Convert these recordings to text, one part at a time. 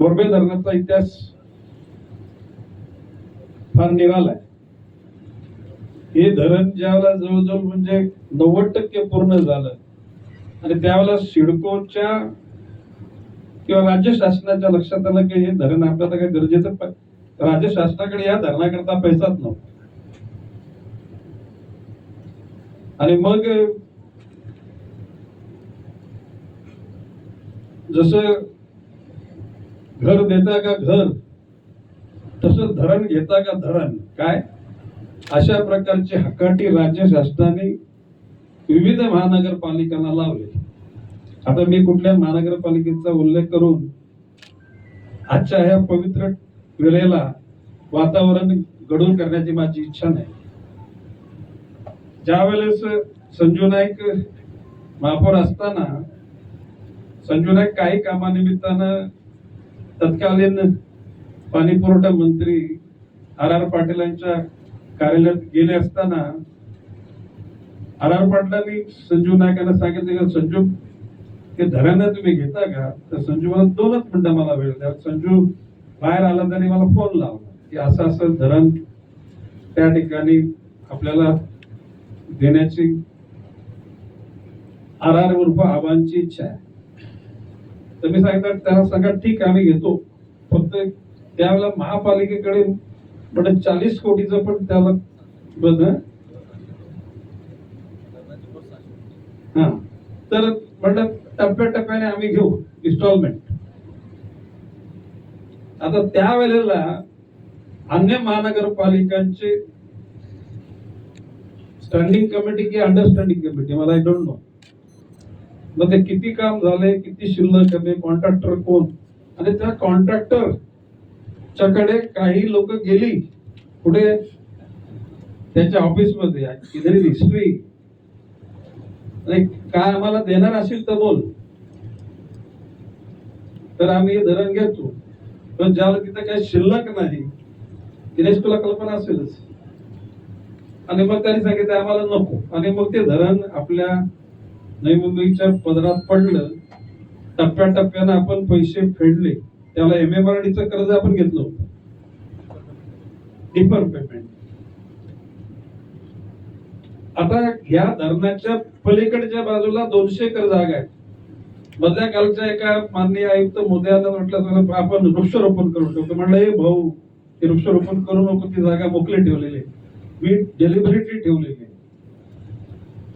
बोरबे धरणाचा इतिहास फार निराला आहे. हे धरण ज्यावेळेला जवळजवळ म्हणजे नव्वद टक्के पूर्ण झालं आणि त्यावेळेला सिडकोच्या किंवा राज्य शासनाच्या लक्षात आलं की हे धरण आपल्याला काही गरजेचं राज्य शासनाकडे या धरणाकरता पैसाच नव्हता. आणि मग जसं घर देता का घर? तसं धरण घेता का धरण? काय? अशा प्रकारची हकाटी राज्य शासनाने विविध महानगरपालिकांना लावले. आता मी कुठल्या महानगरपालिकेचा उल्लेख करून आजच्या ह्या पवित्र वेळेला वातावरण घडून करण्याची माझी इच्छा नाही. ज्या वेळेस संजू नाईक महापौर असताना संजू नाईक काही कामानिमित्तानं तत्कालीन पाणी पुरवठा मंत्री आर आर पाटील यांच्या कार्यालयात गेले असताना आर आर पाटलांनी संजीव नाईक यांना सांगितलं की संजू ते धरण तुम्ही घेता का? तर संजू मला दोनच मिनिटं मला वेळ द्या. संजू बाहेर आला त्यांनी मला फोन लावला की असं असं धरण त्या ठिकाणी आपल्याला देण्याची आर आर उर्फ आव्हानची इच्छा आहे. तर मी सांगितलं त्याला सांगा ठीक आम्ही घेतो. फक्त त्यावेळेला महापालिकेकडे म्हणजे चाळीस कोटीचं पण त्याला बघ हा. तर म्हटलं टप्प्याटप्प्याने आम्ही घेऊ इन्स्टॉलमेंट आता त्यावेळेला अन्य महानगरपालिकांचे स्टँडिंग कमिटी की अंडरस्टँडिंग कमिटी मला आय डोंट नो मग ते किती काम झाले किती शिल्लक आहे कॉन्ट्रॅक्टर कोण? आणि त्या कॉन्ट्रॅक्टर च्याकडे काही लोक गेली पुढे त्याच्या ऑफिसमध्ये हिस्ट्री काय आम्हाला देणार असेल तर बोल. तर आम्ही हे धरण घेतो. पण ज्याला तिथं काही शिल्लक नाही दिनेश तुला कल्पना असेलच. आणि मग त्यांनी सांगितलं आम्हाला नको. आणि मग ते धरण आपल्या नवी मुंबईच्या पदरात पडलं टप्प्याटप्प्यानं आपण पैसे फेडले. त्याला एम एम आर डीचं कर्ज आपण घेतलं होतं. डिफर पेमेंट आता ह्या धरणाच्या पलीकडच्या बाजूला दोनशे एकर जागा आहे मधल्या कालच्या एका माननीय आयुक्त मोदयांना म्हटलं आपण वृक्षारोपण करू शकतो. म्हणलं हे भाऊ वृक्षारोपण करू नको ती जागा मोकळी ठेवलेली आहे. मी डेलिबरेटली ठेवलेली आहे.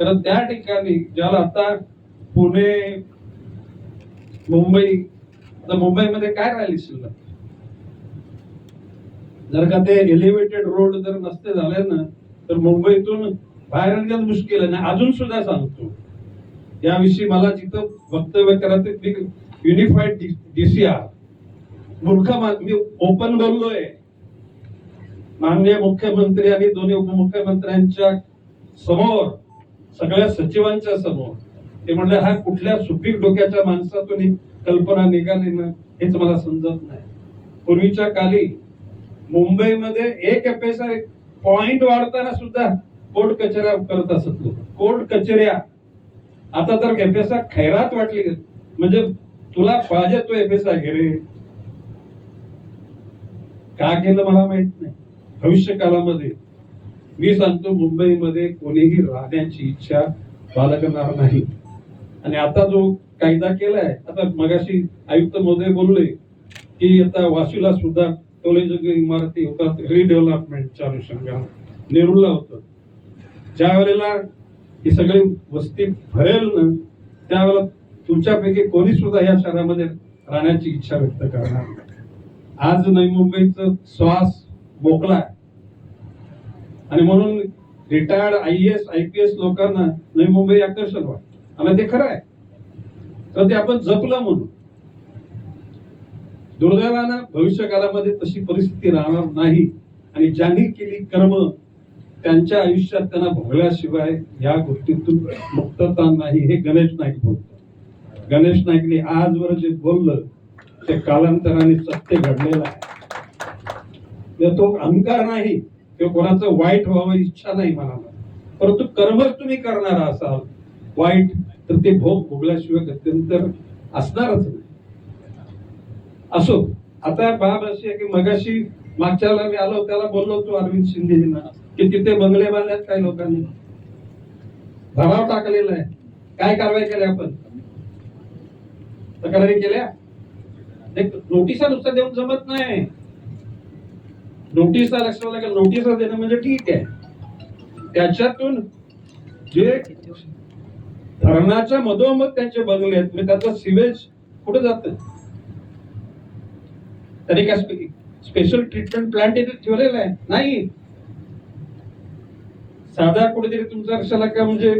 तर त्या ठिकाणी ज्याला आता पुणे मुंबई आता मुंबईमध्ये काय राहिली शिल्लक? जर का ते एलिव्हेटेड रोड जर नसते झाले ना तर मुंबईतून बाहेर मुश्किल आहे. आणि अजून सुद्धा सांगतो याविषयी मला जिथं वक्तव्य करायचं मी युनिफाईड डीसीआर मूर्ख मी ओपन बोललोय. माननीय मुख्यमंत्री आणि दोन्ही उपमुख्यमंत्र्यांच्या समोर सगळ्या सचिवांच्या समोर. ते म्हणले हा कुठल्या सुपीक डोक्याच्या माणसातून ही कल्पना निघाली ना हेच मला समजत नाही. पूर्वीच्या काली मुंबईमध्ये एक एफएसआर पॉइंट वाढताना सुद्धा कोर्ट कचेऱ्या करत असत लोक. कोर्ट कचेऱ्या. आता तर एफएसआर खैरात वाटली म्हणजे तुला पाहिजे तो एफएसआर घे रे. का केलं मला माहीत नाही. भविष्य काळामध्ये मी सांगतो मुंबईमध्ये कोणीही राहण्याची इच्छा बाळगणार नाही. आणि आता जो कायदा केलाय आता मगाशी आयुक्त महोदय बोलले की आता वाशीला सुद्धा कॉलेज इमारती होतात रिडेव्हलपमेंटच्या अनुषंगाने. नेरूळला होतं. ज्या वेळेला ही सगळी वस्ती भरेल ना त्यावेळेला तुमच्यापैकी कोणी सुद्धा या शहरामध्ये राहण्याची इच्छा व्यक्त करणार नाही. आज नवी मुंबईचं श्वास मोकळा आहे आणि म्हणून retired I S I P S लोकांना नवी मुंबई आकर्षण वाटत. आणि ते खरं आहे. तर ते आपण जपलं म्हणून. दुर्दैवानं भविष्य काळामध्ये तशी परिस्थिती राहणार नाही. आणि ज्यांनी केली कर्म त्यांच्या आयुष्यात त्यांना भोगल्याशिवाय या गोष्टीतून मुक्तता नाही हे गणेश नाईक बोलतो गणेश नाईकने आजवर जे बोललं ते कालांतराने सत्य घडलेलं आहे. तर तो अहंकार नाही. किंवा कोणाचं वाईट व्हावं इच्छा नाही मनाला. परंतु कर्मच तुम्ही करणार असाल. वाईट तर ते भोग भोगल्याशिवाय गत्यंतर असणारच नाही. असो आता बाब अशी आहे की मगाशी मागच्याला मी आलो त्याला बोललो होतो अरविंद शिंदेजींना की तिथे बंगले बांधल्यात काही लोकांनी. भराव टाकलेला आहे. काय कारवाई केली आपण? तक्रारी केल्या? एक नोटिसा नुसतं देऊन जमत नाही. नोटीसला लक्षात लागेल नोटिसा देणं म्हणजे ठीक आहे. त्याच्यातून जे धरणाच्या मधोमध त्यांचे बंगले आहेत म्हणजे त्याचं सिवेज कुठे जात? तरी काय स्पेशल ट्रीटमेंट प्लांट येथे ठेवलेला आहे? नाही. साधा कुठेतरी तुमचा कशाला का म्हणजे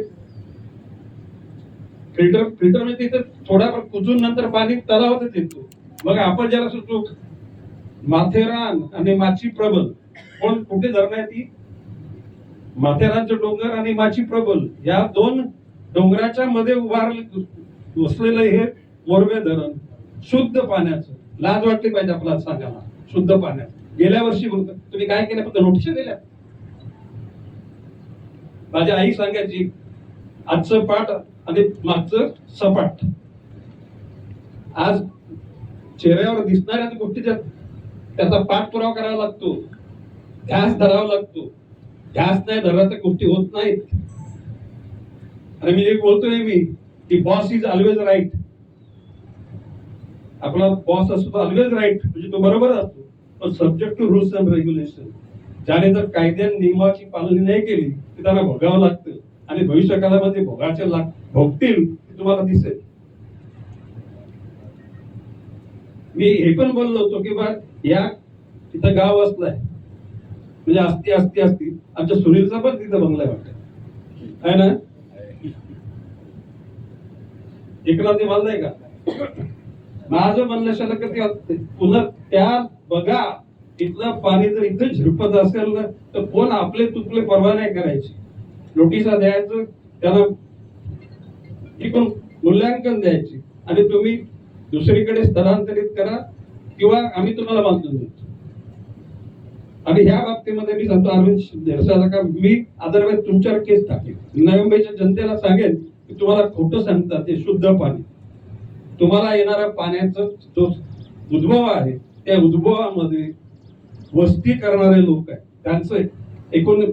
फिल्टर फिल्टर म्हणजे तिथे थोडाफार कुजून नंतर पाणी तलावातच येतो. मग आपण ज्याला सुचू माथेरान आणि माची प्रबल. कोण कुठे धरण आहे ती? माथेरानचं डोंगर आणि माची प्रबल. या दोन डोंगराच्या मध्ये उभारले वसलेलं हे मोरवे धरण. शुद्ध पाण्याचं. लाज वाटली पाहिजे आपल्याला सांगायला. शुद्ध पाण्याचं. गेल्या वर्षी तुम्ही काय केलं? फक्त नोटीस दिल्या. माझी आई सांगायची आजचं पाठ आणि मागचं सपाट. आज चेहऱ्यावर दिसणाऱ्या गोष्टीच्या त्याचा पाठपुरावा करावा लागतो. ध्यास धरावा लागतो. ध्यास नाही धरला तर गोष्टी होत नाहीत. आणि मी एक बोलतोय मी की बॉस इज ऑलवेज राईट आपला बॉस असतो ऑलवेज राईट म्हणजे तो बरोबर असतो. पण subject to rules and regulation ज्याने जर कायद्या नियमाची पालनी नाही केली तर त्याला भोगावं लागतं. आणि भविष्य काळामध्ये भोगाचे लाग भोगतील तुम्हाला दिसेल. मी हे पण बोललो होतो की बा या तिथं गाव असलाय. म्हणजे असती असती असती आमच्या सुनीलचा पण तिथं बंगला आहे वाटतं. आहे ना? एकनाथी ते बांधलाय का? माझं म्हणलं शाला का पुन्हा त्या बघा इथलं पाणी जर इथं झिरपत असेल ना तर कोण आपले तुपले परवा नाही करायचे. नोटिसा द्यायचं त्याला टिकून मूल्यांकन द्यायची. आणि तुम्ही दुसरीकडे स्थलांतरित करा किंवा आम्ही तुम्हाला बांधून देतो आणि ह्या बाबतीमध्ये मी सांगतो अरविंद देरसाला का मी अदरवाईज तुमच्यावर केस टाकेल नवी मुंबईच्या जनतेला सांगेन की तुम्हाला खोटं सांगतात ते शुद्ध पाणी. तुम्हाला येणाऱ्या पाण्याचा जो उद्भव आहे त्या उद्भवामध्ये वस्ती करणारे लोक आहेत. त्यांचं एकूण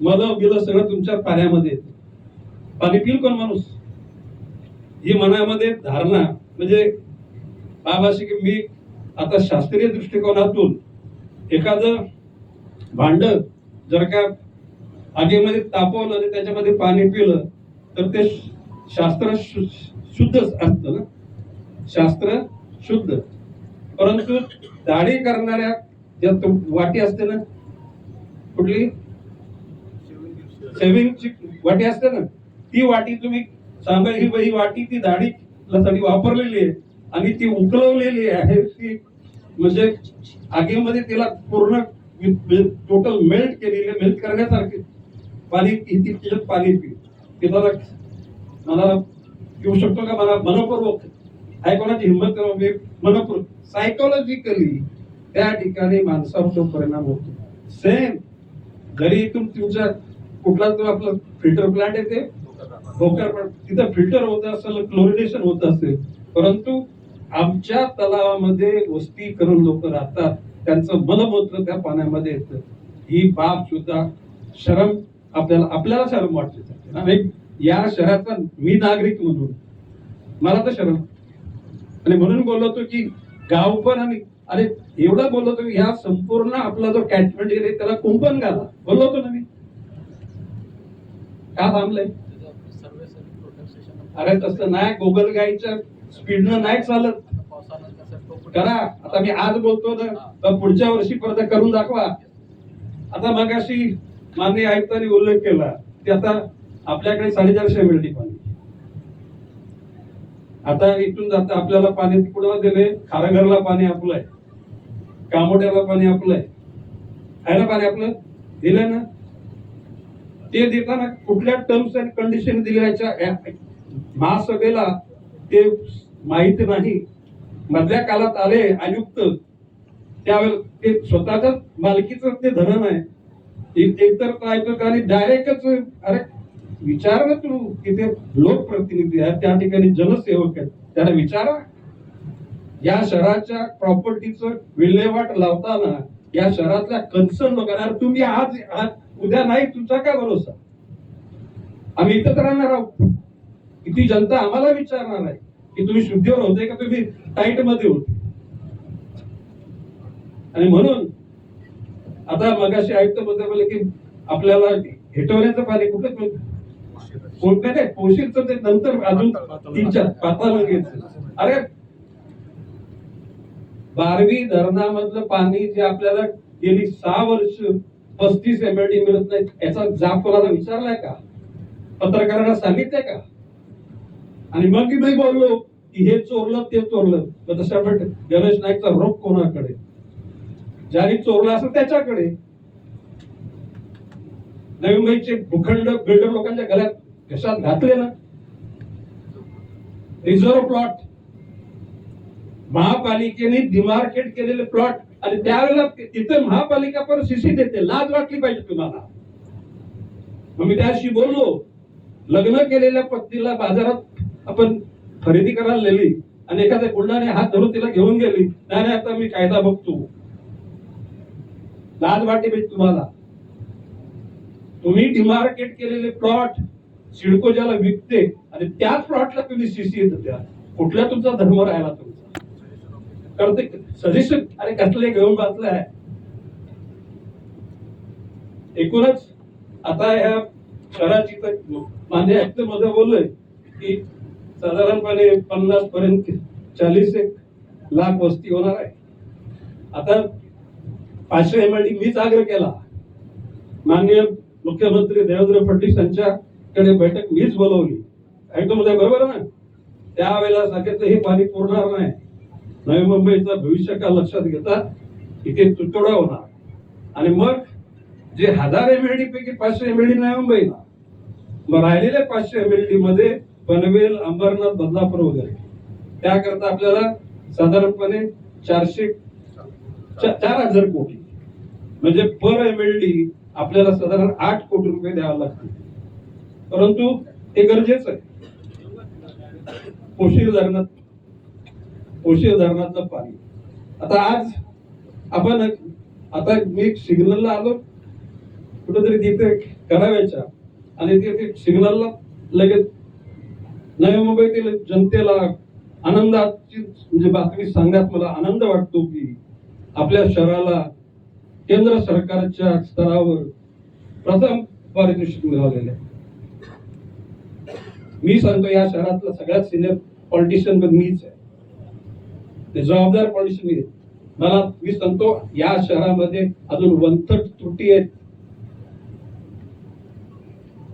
मलं बिलं सगळं तुमच्या पाण्यामध्ये येतं. पाणी पिल कोण माणूस? ही मनामध्ये धारणा म्हणजे बाबाशी की मी आता शास्त्रीय दृष्टिकोनातून एखादं भांड जर का आगीमध्ये तापवलं आणि त्याच्यामध्ये पाणी पिलं तर ते शास्त्र शु- शुद्ध असतं ना? शास्त्र शुद्ध. परंतु दाढी करणाऱ्या ज्या वाटी असते ना? कुठली? सेव्हिंगची वाटी असते ना? ती वाटी तुम्ही सांगा ही ही वाटी ती दाढी वापरलेली आहे. आणि ती उकळवलेली आहे ती म्हणजे आगीमध्ये तिला पूर्ण टोटल मेल्ट म्हणजे केलेली मेल्ट करण्यासारखी. पाणी ती ती पाणी पी. तिला मला येऊ पिऊ शकतो का? मला मनपूर्वक. आहे कोणाची हिंमत करा मनपूर्वक. सायकोलॉजिकली त्या ठिकाणी माणसावर तो परिणाम होतो. सेम जरी इथून तुमच्या कुठला तो आपलं फिल्टर प्लांट येते भोकर पण. तिथं फिल्टर होत असेल क्लोरिनेशन होत असेल. परंतु आमच्या तलावामध्ये वस्ती करून लोक राहतात. त्यांचं मलमूत्र त्या पाण्यामध्ये येतं. ही बाब सुद्धा शरम आपल्याला आपल्याला शरम वाटते. या शहराचा मी नागरिक म्हणून. मला तर शरम. आणि म्हणून बोललो होतो की गाव पण आणि अरे एवढं बोललो होतो की ह्या संपूर्ण आपला जो कॅचमेंट एरिया त्याला कुंपण घाला. बोललो होतो ना मी. का थांबलंय? अरे तसं नाही. गोगल गाईच्या स्पीडनं नाही चालत. करा. आता मी आज बोलतो ना तर पुढच्या वर्षी परत करून दाखवा. आता मग अशी माननीय आयुक्तांनी उल्लेख केला की आता आपल्याकडे साडेचारशे मिळली पाणी. आता इथून जाता आपल्याला पाणी कुठं दिले खारघरला पाणी आपलं आहे. कामोट्याला पाणी आपलं आहे. आहे ना पाणी आपलं? दिलंय ना? ते देताना कुठल्या टर्म्स अँड कंडिशन दिल्याच्या महासभेला ते माहीत नाही. मधल्या काळात आले आयुक्त त्यावेळेस ते स्वतःच मालकीचं ते धरण आहे. एक- एकतर काय आणि डायरेक्टच अरे विचार ना तू की ते लोकप्रतिनिधी आहेत त्या ठिकाणी जनसेवक आहेत. त्यांना विचारा. या शहराच्या प्रॉपर्टीचं विल्हेवाट लावताना या शहरातल्या कन्सर्न लोकांना तुम्ही आज आज उद्या नाही तुमचा काय भरोसा? आम्ही इथं तर राहणार आहोत. किती जनता आम्हाला विचारणार आहे की तुम्ही शुद्धीवर होते का तुम्ही टाईटमध्ये होते? आणि म्हणून आता मगाशी आयुक्त बद्दल बोलले की आपल्याला हेटवण्याचं पाणी कुठे कोणत्या नाही पोशीरचं ते नंतर अजून तीन चार पाताळ अरे बारवी धरणामधलं पाणी जे आपल्याला गेली सहा वर्ष पस्तीस एमएलडी मिळत नाही याचा जाब कोणाला विचारलाय का? पत्रकारांना सांगितलंय का? आणि मग मी बोललो की हे चोरलं ते चोरलं. मग तशा पण गणेश नाईकचा रोग कोणाकडे? ज्याने चोरला असेल त्याच्याकडे. नवी मुंबईचे भूखंड बिल्डर लोकांच्या गळ्यात घशात घातले ना. Reserve plot. महापालिकेने डिमार्केट केलेले प्लॉट. आणि त्यावेळेला तिथे महापालिका पण शिशी देते. लाज वाटली पाहिजे तुम्हाला. मग मी त्याशी बोललो. लग्न केलेल्या पत्नीला बाजारात आपण खरेदी करायला नेली आणि एखाद्या गुंडाने हात धरून तिला घेऊन गेली नाही नाही, आता मी कायदा बघतो. लाज वाटे मी तुम्हाला. तुम्ही डिमार्केट केलेले प्लॉट सिडको ज्याला विकते आणि त्याच प्लॉटला तुम्ही सीसी द्या कुठला तुमचा धर्म राहिला तुमचा? कारण ते सजेशन अरे कसले घेऊन बसले आहे. एकूणच आता ह्या शहराची तर माझ्या आयुक्त मध्ये बोललोय की साधारणपणे पन्नास पर्यंत चाळीस एक लाख वस्ती होणार आहे. आता पाचशे एम एल डी मीच आग्रह केला. माननीय मुख्यमंत्री देवेंद्र फडणवीस यांच्याकडे बैठक मीच बोलवली. ऐकतो मध्ये बरोबर ना? त्यावेळेला सांगितलं हे पाणी पुरणार नाही. नवी मुंबईचा भविष्य का लक्षात घेता इथे तुटवडा होणार. आणि मग जे हजार एम एल डी पैकी पाचशे एम एल डी नवी मुंबईला मग राहिलेल्या पाचशे एम एल डी मध्ये पनवेल अंबरनाथ बदलापूर वगैरे. त्याकरता आपल्याला साधारणपणे चारशे चार हजार कोटी. म्हणजे पर एम एल डी आपल्याला साधारण आठ कोटी रुपये द्यावे लागतील. परंतु हे गरजेचं आहे. पोशीर धरणात पोशीर धरणातलं पाणी. आता आज आपण आता मी सिग्नलला आलो. कुठेतरी तिथे कराव्याच्या आणि तिथे सिग्नलला लगेच नवी मुंबईतील जनतेला आनंदाची म्हणजे बातमी सांगण्यात मला आनंद वाटतो की आपल्या शहराला केंद्र सरकारच्या स्तरावर प्रथम पारितोषिक मिळालेले मी सांगतो या शहरातला सगळ्यात सिनियर पॉलिटिशियन पण मीच आहे. ते जबाबदार पॉलिटिशियन मी आहे. मला मी सांगतो या शहरामध्ये अजून वंथट त्रुटी आहेत.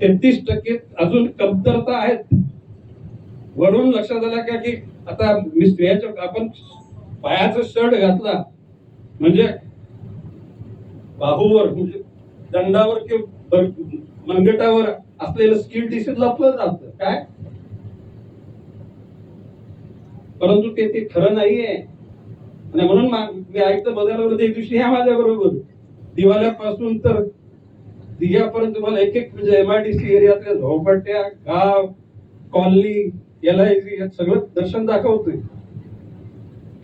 तेहतीस टक्के अजून कमतरता आहेत. वरून लक्षात आलं का की आता मी स्त्रियाच्या आपण पायाचा शर्ट घातला. म्हणजे बाहूवर म्हणजे दंडावर किंवा मनगटावर असलेलं स्किल टिश्यू लपलं जात काय? परंतु ते ते खरं नाहीये. आणि म्हणून मी ऐकतं बदलावर एक दिवशी ह्या माझ्या बरोबर. दिवाळ्यापासून तर दिघ्यापर्यंत तुम्हाला एक एक म्हणजे एमआयडीसी एरियातल्या झोपट्ट्या गाव कॉलनी याला सगळं दर्शन दाखवतोय.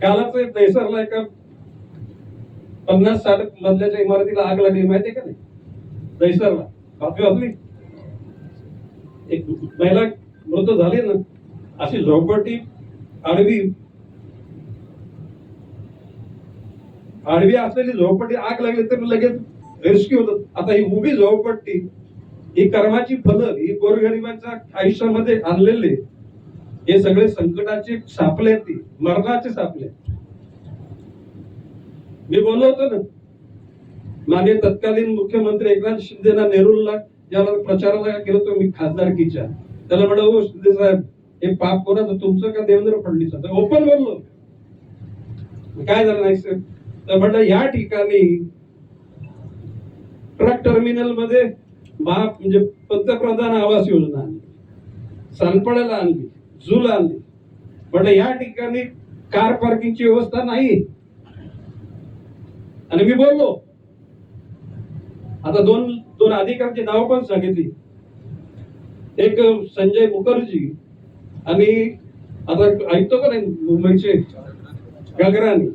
कालच एक दैसरला एका पन्नास साठ मधल्याच्या इमारतीला आग लागली माहितीये का नाही? दैसरला बातमी वाचली एक महिला मृत झाली ना अशी झोपटी आडवी आडवी असलेली झोपटी आग लागली तर लगेच रेस्क्यू होतात आता ही उभी झोपट्टी ही कर्माची फलं ही गोरगरिबांच्या आयुष्यामध्ये आणलेली हे सगळे संकटाचे सापले आहेत ते मरणाचे सापले मी बोललो होतो ना मागे तत्कालीन मुख्यमंत्री एकनाथ शिंदेना नेहरूला ज्याला प्रचाराला गेलो होतो मी खासदारकीच्या त्याला म्हणलं हो शिंदे साहेब हे पाप कोणाचं तुमचं का देवेंद्र फडणवीस ओपन बोललो काय झालं नाही सर तर म्हणलं या ठिकाणी ट्रक टर्मिनलमध्ये महा म्हणजे पंतप्रधान आवास योजना आणली आणली झूल आणली म्हणलं या ठिकाणी कार पार्किंगची व्यवस्था नाही. आणि मी बोललो आता दोन दोन अधिकाऱ्यांची नाव पण सांगितली. एक संजय मुखर्जी आणि आता ऐकतो का नाही मुंबईचे? गगरानी.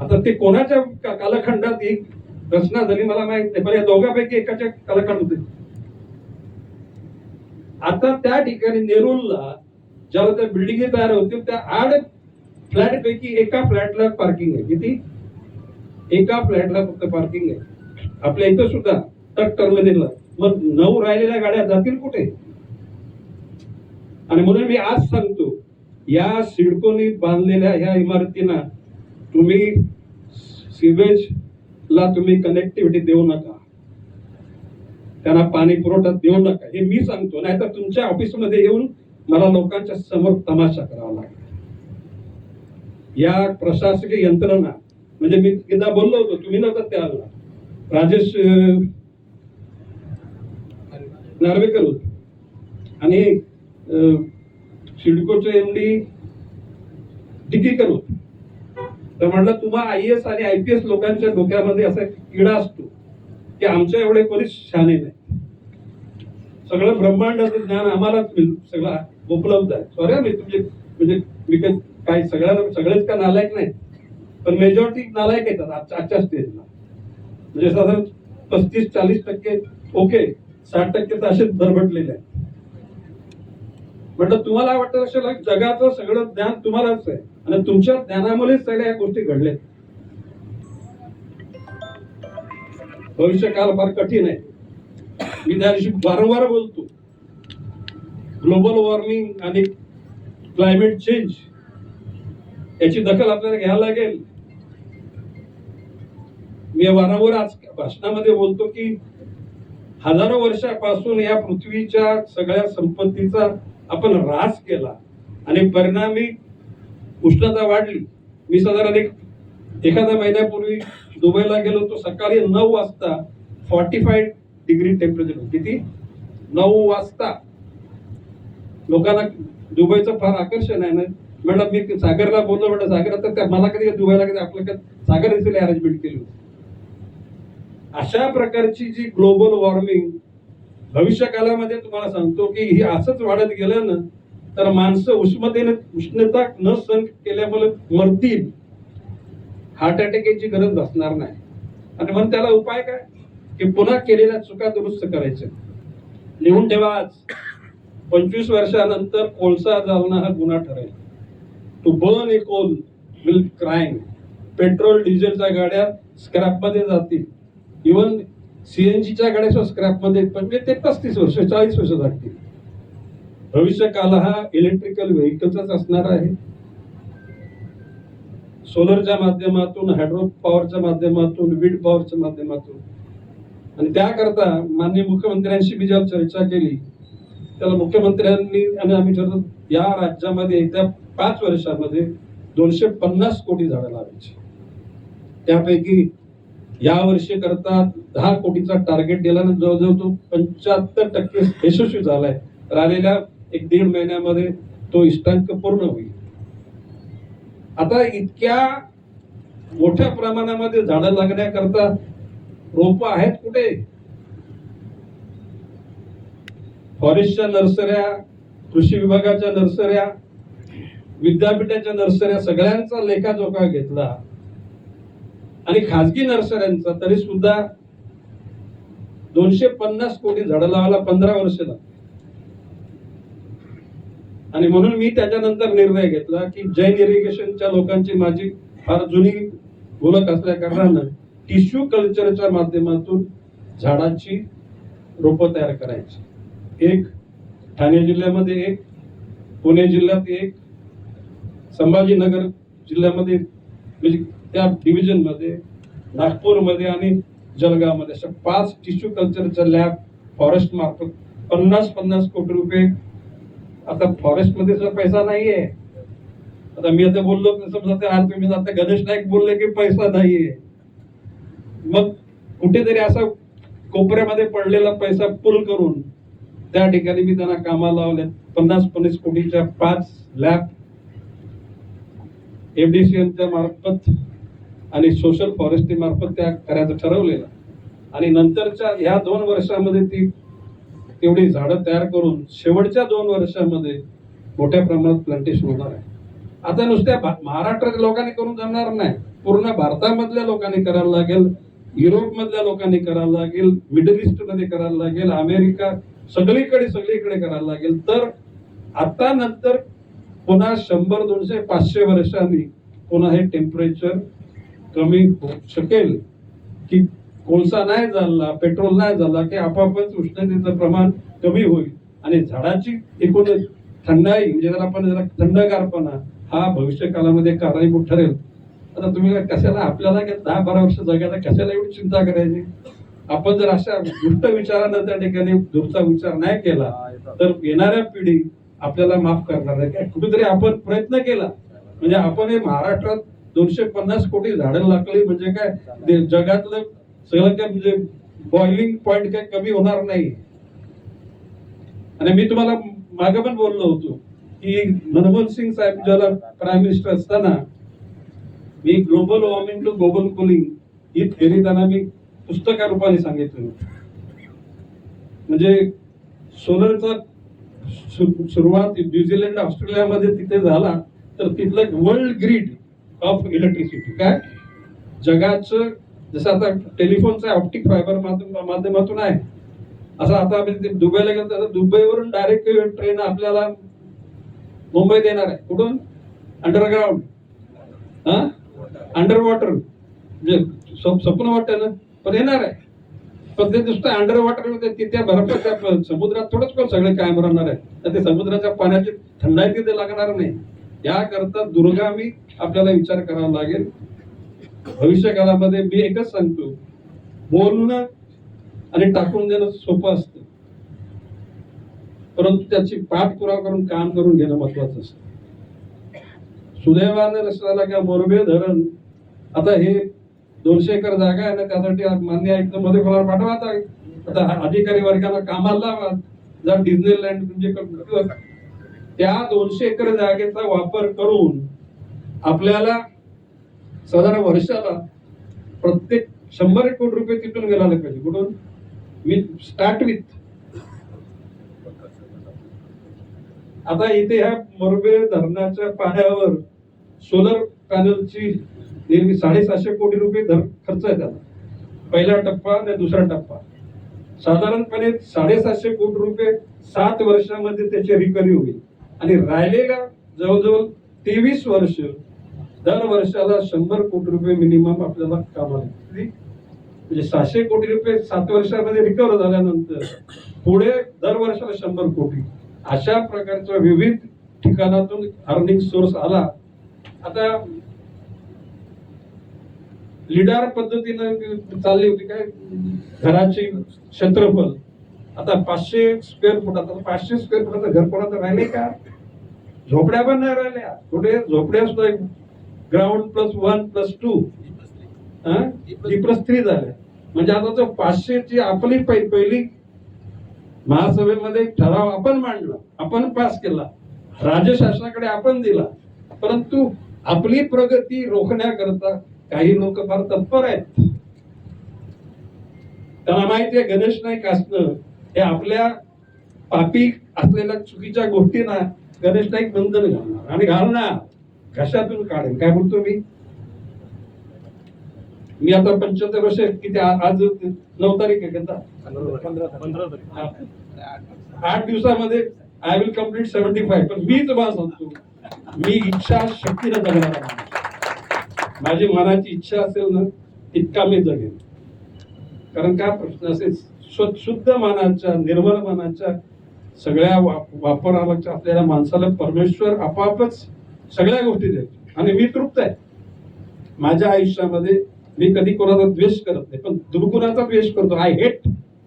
आता ते कोणाच्या का- कालखंडात ही रचना झाली मला माहीत नाही पण या दोघांपैकी एकाच्या कालखंड होते. आता त्या ठिकाणी नेरूलला ज्याला त्या बिल्डिंग तयार होतील त्या आठ फ्लॅट पैकी एका फ्लॅटला पार्किंग आहे. किती? एका फ्लॅटला फक्त पार्किंग आहे. आपल्या इथं सुद्धा टक टर्मिनलला मग नऊ राहिलेल्या गाड्या जातील कुठे? आणि म्हणून मी आज सांगतो या सिडकोनी बांधलेल्या ह्या इमारतींना तुम्ही सिवेज ला तुम्ही कनेक्टिव्हिटी देऊ नका. त्यांना पाणी पुरवठा देऊ नका. हे मी सांगतो. नाहीतर तुमच्या ऑफिसमध्ये येऊन मला लोकांच्या समोर तमाशा करावा लागेल. या प्रशासकीय यंत्रणा म्हणजे मी एकदा बोललो होतो तुम्ही नव्हता त्याला राजेश नार्वेकर होते. आणि सिडकोचे एम डी डिकीकर होते. तर म्हटलं तुम्हा आय एस आणि आय पी एस लोकांच्या डोक्यामध्ये असा किडा असतो की आमच्या एवढे कोणीच शहाणे नाही. सगळं ब्रह्मांडाचं ज्ञान आम्हालाच मिळ- सगळं उपलब्ध आहे. सॉरी मी तुमचे म्हणजे मी काही सगळ्यांना सगळ्या सगळेच का नालायक नाही. पण मेजॉरिटी नालायक येतात आजच्या आजच्या स्टेजला म्हणजे साधारण पस्तीस चाळीस टक्के ओके साठ टक्के तर असेच भरभटलेले आहेत. म्हटलं तुम्हाला वाटतं असेल जगाचं सगळं ज्ञान तुम्हालाच आहे. आणि तुमच्या ज्ञानामुळेच सगळ्या या गोष्टी घडल्या भविष्य काल फार कठीण आहे. मी त्या दिवशी वारंवार बोलतो. ग्लोबल वॉर्मिंग आणि क्लायमेट चेंज याची दखल आपल्याला घ्यायला लागेल. मी वारंवार आज भाषणामध्ये बोलतो की हजारो वर्षापासून या पृथ्वीच्या सगळ्या संपत्तीचा आपण ऱ्हास केला आणि परिणामी उष्णता वाढली. मी साधारण एक एखाद्या महिन्यापूर्वी दुबईला गेलो तो सकाळी नऊ वाजता फॉर्टी फाय डिग्री टेम्परेचर किती नऊ वाजता लोकांना दुबईचं फार आकर्षण आहे ना. मॅडम मी सागरला बोललो म्हटलं सागर तर त्या- मला कधी दुबईला कधी आपलं सागर इथे अरेंजमेंट केली होती. अशा प्रकारची जी ग्लोबल वॉर्मिंग भविष्य काळामध्ये तुम्हाला सांगतो की ही असंच वाढत गेलं ना तर माणसं उष्णतेने उष्णता न सहन केल्यामुळे मरतील. हार्ट अटॅक याची गरज भासणार नाही. आणि म्हणून त्याला उपाय काय? की पुन्हा केलेल्या चुका दुरुस्त करायच्या. लिहून ठेवा आज. पंचवीस वर्षानंतर कोळसा जाळणं हा गुन्हा ठरेल. To burn a coal will crime petrol डिझेलच्या गाड्या स्क्रॅपमध्ये जातील. इवन सीएनजीच्या गाड्या सुद्धा स्क्रॅप स्क्रॅपमध्ये म्हणजे ते पस्तीस वर्ष चाळीस वर्ष लागतील. भविष्य काल हा इलेक्ट्रिकल व्हेकलचाच असणार आहे. सोलरच्या माध्यमातून हायड्रो पॉवरच्या माध्यमातून विंड पॉवरच्या माध्यमातून. आणि त्याकरता माननीय मुख्यमंत्र्यांशी मी जेव्हा चर्चा केली त्याला मुख्यमंत्र्यांनी आणि आम्ही ठरवलं या राज्यामध्ये येत्या पाच वर्षामध्ये दोनशे पन्नास कोटी झाडं लावायची. त्यापैकी या वर्षी करता दहा कोटीचा टार्गेट दिला आणि जवळजवळ तो पंच्याहत्तर टक्के यशस्वी झालाय. राहिलेल्या एक दीड महिन्यामध्ये तो इष्टांक पूर्ण होईल. आता इतक्या मोठ्या प्रमाणामध्ये झाडं लागण्याकरता रोप आहेत कुठे? फॉरेस्टच्या नर्सऱ्या कृषी विभागाच्या नर्सऱ्या विद्यापीठाच्या नर्सऱ्या सगळ्यांचा लेखाजोखा घेतला आणि खाजगी नर्सऱ्यांचा तरी सुद्धा दोनशे पन्नास कोटी झाडं लावायला पंधरा वर्ष लागतात आणि म्हणून मी त्याच्यानंतर निर्णय घेतला की जैन इरिगेशनच्या लोकांची माझी फार जुनी ओळख असल्या कारणानं टिश्यू कल्चरच्या माध्यमातून झाडांची रोपं तयार करायची. एक ठाणे जिल्ह्यामध्ये एक पुणे जिल्ह्यात एक संभाजीनगर जिल्ह्यामध्ये म्हणजे त्या डिव्हिजनमध्ये नागपूरमध्ये आणि जळगावमध्ये अशा पाच टिश्यू कल्चरच्या लॅब फॉरेस्ट मार्फत पन्नास पन्नास कोटी रुपये. आता फॉरेस्टमध्ये सुद्धा पैसा नाहीये. आता मी आता बोललो समजा ते आज तुम्ही आता गणेश नाईक बोलले की पैसा नाही आहे मग कुठेतरी असा कोपऱ्यामध्ये पडलेला पैसा पुल करून त्या ठिकाणी मी त्यांना कामाला लावल्या पन्नास पन्नास कोटीच्या पाच लॅब एफडीसीएमच्या मार्फत आणि सोशल फॉरेस्टी मार्फत त्या करायचं ठरवलेलं. आणि नंतरच्या ह्या दोन वर्षामध्ये ती तेवढी झाडं तयार करून शेवटच्या दोन वर्षामध्ये मोठ्या प्रमाणात प्लांटेशन होणार आहे. आता नुसत्या महाराष्ट्राच्या लोकांनी करून जाणार नाही. पूर्ण भारतामधल्या लोकांनी करायला लागेल. युरोप मधल्या लोकांनी करायला लागेल. मिडल ईस्टमध्ये करायला लागेल. अमेरिका सगळीकडे सगळीकडे करायला लागेल. तर आता नंतर पुन्हा शंभर दोनशे पाचशे वर्षांनी पुन्हा हे टेम्परेचर कमी होऊ शकेल. की कोळसा नाही झाला पेट्रोल नाही झाला की आपापच उष्णतेचं प्रमाण कमी होईल. आणि झाडाची एकूण थंडाई म्हणजे जर आपण जरा थंडगारपणा हा भविष्य काळामध्ये कारणीभूत ठरेल. आता तुम्ही कशाला आपल्याला दहा बारा वर्ष जगायला कशाला एवढी चिंता करायची? आपण जर अशा दुष्ट विचारानं त्या ठिकाणी दूरचा विचार नाही केला तर येणाऱ्या पिढी आपल्याला माफ करणार काय कुठेतरी आपण प्रयत्न केला. म्हणजे आपण हे महाराष्ट्रात दोनशे पन्नास कोटी झाडं लागली म्हणजे काय जगातलं सगळं काय म्हणजे बॉइलिंग पॉइंट काय कमी होणार नाही. आणि मी तुम्हाला मागे पण बोललो होतो की मनमोहन सिंग साहेब ज्याला प्राईम मिनिस्टर असताना मी global warming to global cooling he theory त्यांना मी पुस्तका रूपाने सांगितलं म्हणजे सोलरचा सुरुवात न्यूझीलंड ऑस्ट्रेलियामध्ये तिथे झाला तर तिथलं वर्ल्ड ग्रीड ऑफ इलेक्ट्रिसिटी काय? जगाचं जसं आता टेलिफोनचा ऑप्टिक फायबर माध्यमातून आहे. असं आता आम्ही दुबईला गेलो तर दुबईवरून डायरेक्ट ट्रेन आपल्याला मुंबईत येणार आहे. कुठून? अंडरग्राऊंड हा? अंडर वॉटर म्हणजे स्वप्न वाटतं ना? पण येणार आहे. पण ते नुसतं अंडर वॉटर तिथे भरपूर प- समुद्रात थोडंच पण सगळे कायम राहणार आहे तर ते समुद्राच्या पाण्याची थंडाई तिथे लागणार नाही. याकरता दुर्गामी आपल्याला विचार करावा लागेल. भविष्य काळामध्ये मी एकच सांगतो. बोलणं आणि टाकून देणं सोपं असतं. परंतु त्याची पाठपुरावा करून काम करून घेणं महत्वाचं असतं. सुदैवाने रचनाला किंवा मोरबे धरण आता हे दोनशे एकर जागा आहे ना त्यासाठी मान्य आयुक्त मध्ये कोणाला पाठवा आता अधिकारी वर्गाला कामाला लावा जर डिझनीलँड म्हणजे त्या दोनशे एकर जागेचा वापर करून आपल्याला साधारण वर्षाला प्रत्येक शंभर एक कोटी रुपये तिथून गेला पाहिजे. कुठून? विथ स्टार्ट विथ आता इथे ह्या मुरबे धरणाच्या पाण्यावर सोलर पॅनलची नेहमी साडेसातशे कोटी रुपये धर खर्च आहे त्याला. पहिला टप्पा आणि दुसरा टप्पा. साधारणपणे साडेसातशे कोटी रुपये सात वर्षामध्ये त्याची रिकव्हरी होईल. आणि राहिलेल्या जवळजवळ तेवीस वर्ष दर वर्षाला शंभर कोटी रुपये मिनिमम आपल्याला कामाला म्हणजे सहाशे कोटी रुपये सात वर्षामध्ये रिकव्हर झाल्यानंतर पुढे दर वर्षाला शंभर कोटी. अशा प्रकारच्या विविध ठिकाणातून अर्निंग सोर्स आला. आता लिडार पद्धतीनं चालली होती काय? घराची क्षेत्रफळ. आता पाचशे स्क्वेअर फूट आता पाचशे स्क्वेअर फुटाचं घर कोणाचं राहिले का? झोपड्या पण नाही राहिल्या. कुठे? झोपड्या सुद्धा ground plus one plus two plus three झाल्या. म्हणजे आता जो पाचशेची आपली पहि- पहिली महासभेमध्ये ठराव आपण मांडला. आपण पास केला. राज्य शासनाकडे आपण दिला. परंतु आपली प्रगती रोखण्याकरता काही लोक फार तत्पर आहेत. त्यांना माहितीये गणेश नाईक असणं हे आपल्या पापी असलेल्या चुकीच्या गोष्टींना गणेश नाईक बंधन घालणार आणि घालणार. कशातून काढेल? काय बोलतो मी? मी आता पंच्याहत्तर वर्ष किती आज नऊ तारीख आहे का आठ दिवसामध्ये I will complete seventy five पण मीच बा सांगतो मी इच्छा शक्तीनं जगणार माझी मनाची इच्छा असेल ना तितका मी जगेन. कारण काय प्रश्न असे शुद्ध मनाच्या निर्मळ मनाच्या सगळ्या वा- असलेल्या माणसाला परमेश्वर आपापच सगळ्या गोष्टी देतो. आणि मी तृप्त आहे. माझ्या आयुष्यामध्ये मी कधी कोणाचा द्वेष करत नाही पण दुर्गुणाचा द्वेष करतो. आय हेट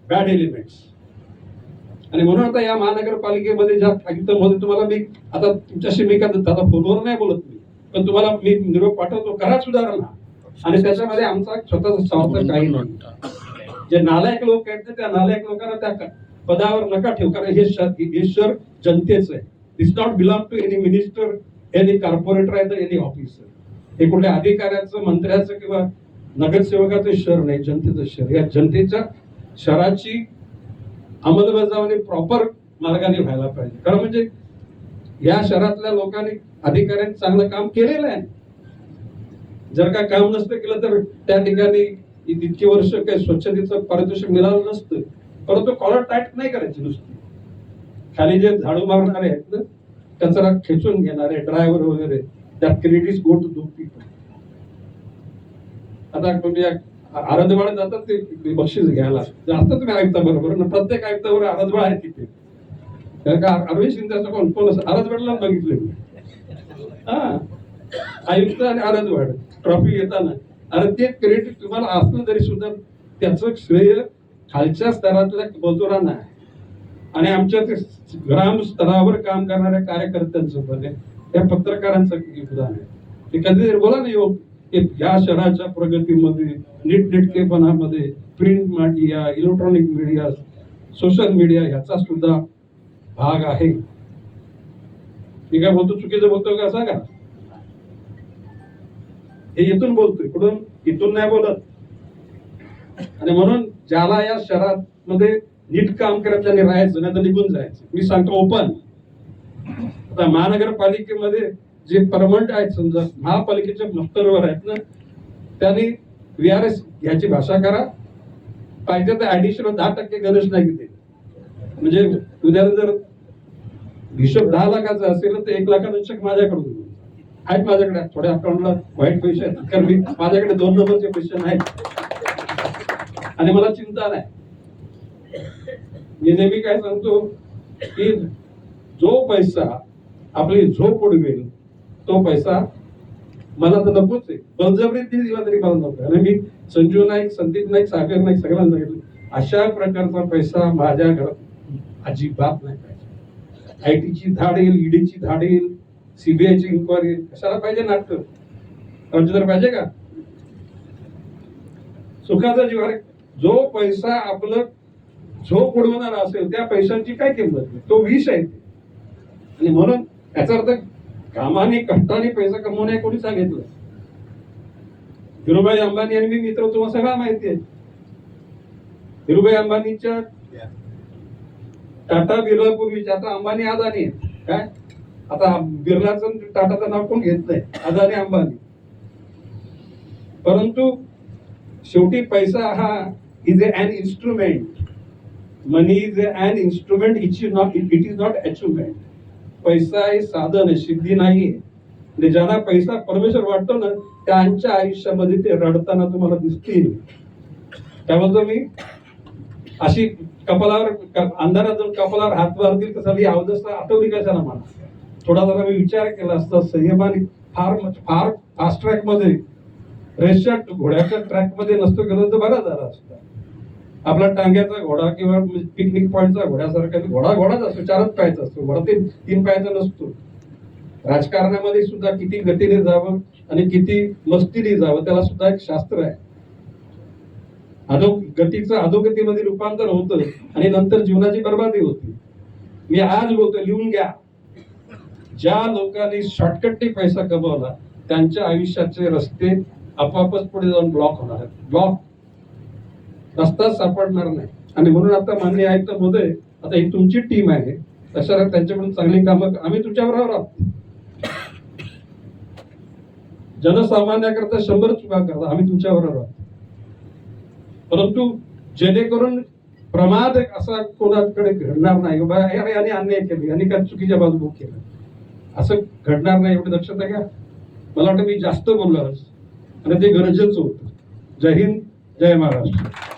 बॅड एलिमेंट्स आणि म्हणून आता या महानगरपालिकेमध्ये ज्या मध्ये तुम्हाला मी आता तुमच्याशी मी का आता फोनवर नाही बोलत मी. पण तुम्हाला मी निरोप पाठवतो करा सुधारणा. आणि त्याच्यामध्ये आमचा स्वतःचा स्वार्थ काही नाही. जे नालायक लोक आहेत ना, त्या नालायक लोकांना त्या पदावर नका ठेवू कारण हे शहर हे शहर जनतेच आहे. This not belong to any minister any corporator आहे एनी ऑफिसर हे कुठल्या अधिकाऱ्याचं मंत्र्याचं किंवा नगरसेवकाचं शहर नाही जनतेचं शहर या जनतेच्या शहराची अंमलबजावणी प्रॉपर मार्गाने व्हायला पाहिजे. खरं म्हणजे या शहरातल्या लोकांनी अधिकाऱ्यांनी चांगलं काम केलेलं आहे. जर का काम नसतं केलं तर त्या ठिकाणी इतकी वर्ष काही स्वच्छतेचं पारितोषिक मिळालं नसतं. परंतु कॉलर टाईट नाही करायची नुसती. खाली जे झाडू मारणारे आहेत ना कचरा खेचून घेणारे ड्रायव्हर वगैरे त्यात credit go to those people आता तुम्ही आरदवाड जातात ते बक्षीस घ्यायला. जास्त तुम्ही आयुक्ता बरोबर ना प्रत्येक आयुक्तावर आरदवाड आहे तिथे. कारण का अरविंद शिंदेचं कोण कोण आरदवाडला बघितले मी. हा. आयुक्त आणि आरदवाड ट्रॉफी घेताना. अरे ते क्रेडिट तुम्हाला असलं तरी सुद्धा त्याचं श्रेय खालच्या स्तरातल्या मजुरांना आहे. आणि आमच्या ते ग्राम स्तरावर काम करणाऱ्या कार्यकर्त्यांचं पण त्या पत्रकारांचं योगदान आहे. ते कधीतरी बोला ना योग की या शहराच्या प्रगतीमध्ये नीटनेटकेपणामध्ये print media electronic media social media ह्याचा सुद्धा भाग आहे. मी काय बोलतो चुकीचं बोलतो का? सांगा. हे इथून बोलतोय कुठून? इथून नाही बोलत. आणि म्हणून ज्याला या शहरात मध्ये नीट काम करत त्याने राहायचं नाही तर निघून जायचं. मी सांगतो ओपन. आता महानगरपालिकेमध्ये जे परमनंट आहेत समजा महापालिकेच्या मस्तरवर आहेत ना त्यांनी व्ही आर एस याची भाषा करा. पाहिजे तर ऍडिशनल दहा टक्के गरज नाही म्हणजे उद्या जर हिशोब दहा लाखाचा असेल तर एक लाखाचा चेक माझ्याकडून. आहेत माझ्याकडे. थोड्या अकाउंटला वाईट पैसे आहेत. कारण मी माझ्याकडे दोन नंबरचे पैसे नाहीत. आणि मला चिंता नाही. मी नेहमी काय सांगतो की जो पैसा आपली झोप उडवेल तो पैसा मला तर नकोच आहे. बलजबरीत दिला तरी मला नको आणि मी संजू नाईक संदीप नाईक सागर नाईक सगळ्यांना सांगितलं अशा प्रकारचा पैसा माझ्या घरात अजिबात नाही. आय टीची धाड येईल ईडीची धाड येईल सीबीआयची इन्क्वायरी येईल. कशाला पाहिजे नाटक? तर पाहिजे का? सुखाचा जीवार जो पैसा आपलं झोप उडवणार असेल त्या पैशांची काय किंमत नाही. तो विष आहे. ते. आणि म्हणून याचा अर्थ कामाने कष्टाने पैसा कमवणे कोणी सांगितलं धीरुभाई अंबानी आणि मी मित्र तुम्हाला सगळा माहिती आहे. धीरुभाई अंबानीच्या टाटा बिर्ला पूर्वीच्या आता अंबानी अदानी. आहे. काय? आता बिर्लाचं टाटाचं नाव कोण घेत नाही? अदानी अंबानी. परंतु शेवटी पैसा हा is an instrument money is an instrument which is not it is not achievement पैसा हे साधन आहे सिद्धी नाही म्हणजे ज्यांना पैसा परमेश्वर वाटतो ना त्यांच्या आयुष्यामध्ये ते रडताना तुम्हाला दिसतील. त्यामुळे मी अशी कपालावर अंधारात जाऊन कपालावर हात मारतील तर सगळी अवदस्त आठवली कशाला मला? थोडा जरा मी विचार केला असता संयमाने फार फार फास्ट ट्रॅकमध्ये रेसच्या घोड्याच्या ट्रॅकमध्ये नसतो गेलो तर बरा झाला असता. आपला टांग्याचा घोडा किंवा पिकनिक पॉईंटचा घोड्यासारखा घोडा घोडाच असतो चारच पायाचा असतो घोडा तीन तीन पायाचा नसतो. राजकारणामध्ये सुद्धा किती गतीने जावं आणि किती मस्तीने जावं त्याला सुद्धा एक शास्त्र आहे. अधो गतीचं अधोगतीमध्ये रूपांतर होतं आणि नंतर जीवनाची बर्बादी होती. मी आज बोलतो लिहून घ्या. ज्या लोकांनी शॉर्टकटने पैसा कमवला त्यांच्या आयुष्याचे रस्ते आपापच पुढे जाऊन ब्लॉक होणार आहेत. ब्लॉक रस्ताच सापडणार नाही. आणि म्हणून आता मान्य आयुक्त मोदय आता ही तुमची टीम आहे. तशा त्यांच्याकडून चांगली कामं आम्ही तुमच्याबरोबर आहोत. जनसामान्याकरता शंभर चुका करता आम्ही तुमच्याबरोबर आहोत. परंतु जेणेकरून प्रमाद असा कोणाकडे घडणार नाही. बा याने अन्याय केले. याने काय चुकीच्या बाजू केलं. असं घडणार नाही एवढी दक्षता घ्या. मला वाटतं मी जास्त बोललो आणि ते गरजेचं होतं. जय हिंद जय महाराष्ट्र.